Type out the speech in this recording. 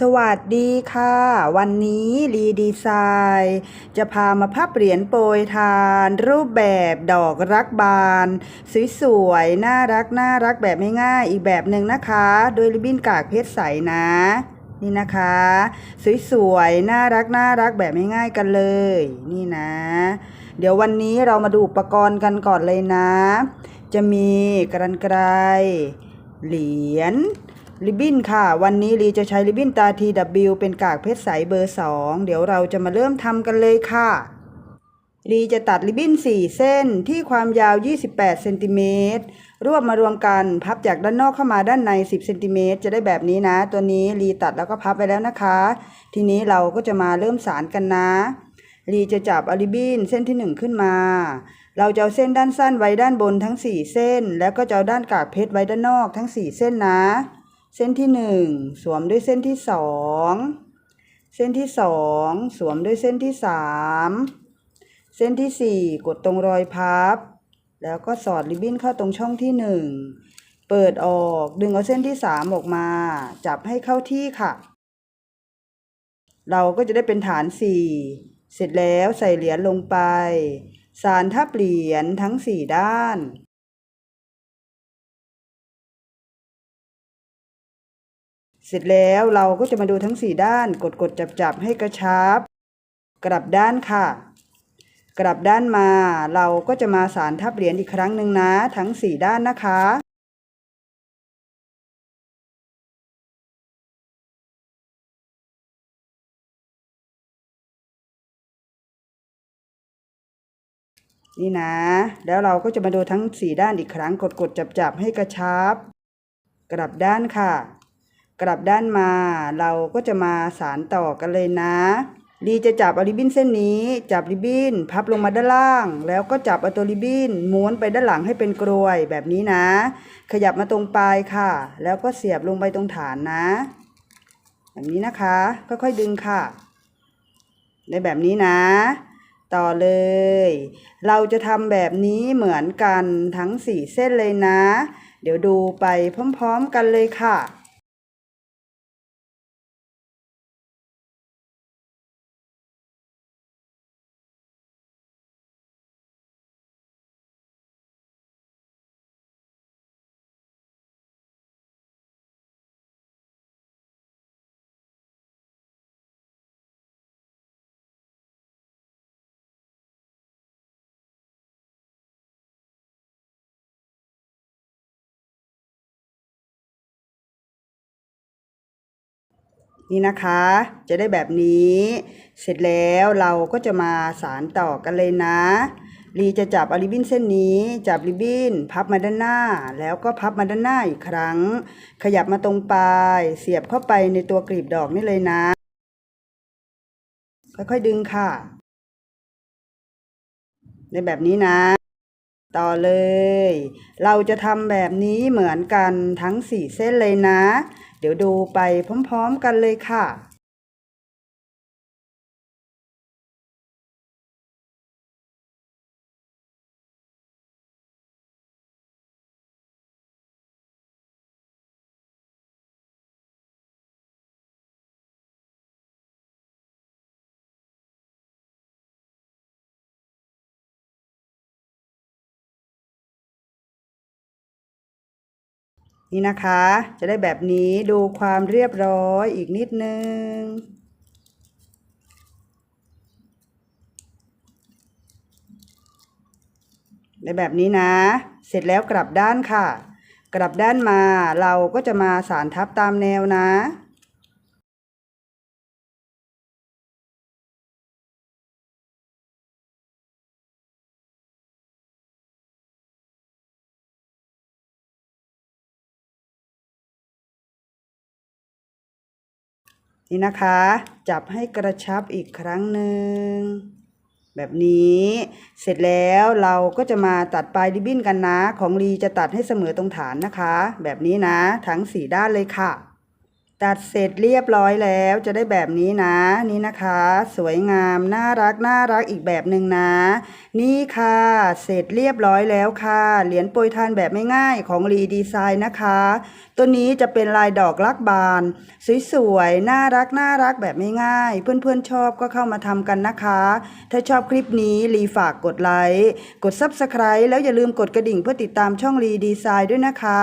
สวัสดีค่ะ วันนี้รีดีไซน์จะพามาพับเหรียญโปรยทาน รูปแบบดอกรักบาน สวยๆ น่ารักน่ารักแบบง่ายๆอีกแบบหนึ่งนะคะ โดยริบบิ้นกากเพชรใสนะ นี่นะคะ สวยๆ น่ารักน่ารักแบบง่ายๆกันเลย นี่นะ เดี๋ยววันนี้เรามาดูอุปกรณ์กันก่อนเลยนะ จะมีกรรไกรเหรียญ ริบบิ้นค่ะ วันนี้ลีจะใช้ริบบิ้นตา TW เป็นกากเพชรใสเบอร์ 2 เดี๋ยวเราจะมาเริ่มทำกันเลยค่ะลีจะตัดริบบิ้น 4 เส้นที่ความยาว 28เซนติเมตรรวบมารวมกันพับจากด้านนอกเข้ามาด้านใน 10เซนติเมตรจะได้แบบนี้นะ ตัวนี้ลีตัดแล้วก็พับไปแล้วนะคะ ทีนี้เราก็จะมาเริ่มสารกันนะลีจะจับอาริบบิ้นเส้นที่ 1 ขึ้นมา เราจะเอาเส้นด้านสั้นไว้ด้านบนทั้ง 4 เส้น แล้วก็จะเอาด้านกากเพชรไว้ด้านนอกทั้ง 4 เส้นนะ เส้นที่1สวมด้วยเส้นที่2เส้นที่2สวมด้วยเส้นที่3เส้นที่4กดตรงรอยพับ แล้วก็สอดริบบิ้นเข้าตรงช่องที่1เปิดออกดึงเอาเส้นที่3ออกมา จับให้เข้าที่ค่ะ เราก็จะได้เป็นฐาน4เสร็จแล้วใส่เหรียญลงไป สารทับเหรียญทั้ง4ด้าน เสร็จแล้วเราก็จะมาดูทั้ง 4 ด้าน กดกดจับจับให้กระชับ กลับด้านค่ะ กลับด้านมาเราก็จะมาสารทับเหรียญอีกครั้งหนึ่งนะ ทั้ง 4 ด้านนะคะนี่นะ แล้วเราก็จะมาดูทั้ง 4 ด้านอีกครั้ง กดกดจับจับให้กระชับ กลับด้านค่ะ กลับด้านมา เราก็จะมาสารต่อกันเลยนะดีจะจับเอาริบบิ้นเส้นนี้ จับริบบิ้น พับลงมาด้านล่าง แล้วก็จับเอาตัวริบบิ้นม้วนไปด้านหลังให้เป็นกรวยแบบนี้นะ ขยับมาตรงปลายค่ะ แล้วก็เสียบลงไปตรงฐานนะ แบบนี้นะคะ ค่อยๆดึงค่ะในแบบนี้นะ ต่อเลย เราจะทำแบบนี้เหมือนกันทั้ง4เส้นเลยนะ เดี๋ยวดูไปพร้อมๆกันเลยค่ะ นี่นะคะ จะได้แบบนี้ เสร็จแล้วเราก็จะมาสารต่อกันเลยนะ ลีจะจับอาริบินเส้นนี้ จับริบบินพับมาด้านหน้า แล้วก็พับมาด้านหน้าอีกครั้ง ขยับมาตรงปลาย เสียบเข้าไปในตัวกลีบดอกนี่เลยนะ ค่อยๆดึงค่ะ ในแบบนี้นะต่อเลย เราจะทำแบบนี้เหมือนกันทั้ง4เส้นเลยนะ เดี๋ยวดูไปพร้อมๆกันเลยค่ะ นี่นะคะ จะได้แบบนี้ดูความเรียบร้อยอีกนิดนึงในแบบนี้นะ เสร็จแล้วกลับด้านค่ะ กลับด้านมาเราก็จะมาสารทับตามแนวนะ นี่นะคะ จับให้กระชับอีกครั้งหนึ่งแบบนี้เสร็จแล้วเราก็จะมาตัดปลายริบบิ้นกันนะ ของลีจะตัดให้เสมอตรงฐานนะคะ แบบนี้นะ ทั้งสี่ด้านเลยค่ะ ตัดเสร็จเรียบร้อยแล้วจะได้แบบนี้นะ นี่นะคะ สวยงามน่ารักน่ารักอีกแบบหนึ่งนะ นี่ค่ะ เสร็จเรียบร้อยแล้วค่ะ เหรียญโปรยทานแบบไม่ง่ายของรีดีไซน์นะคะ ตัวนี้จะเป็นลายดอกลักบาน สวยๆน่ารักน่ารักแบบไม่ง่าย เพื่อนๆชอบก็เข้ามาทำกันนะคะ ถ้าชอบคลิปนี้รีฝากกดไลค์กด Subscribe แล้วอย่าลืมกดกระดิ่งเพื่อติดตามช่องรีดีไซน์ด้วยนะคะ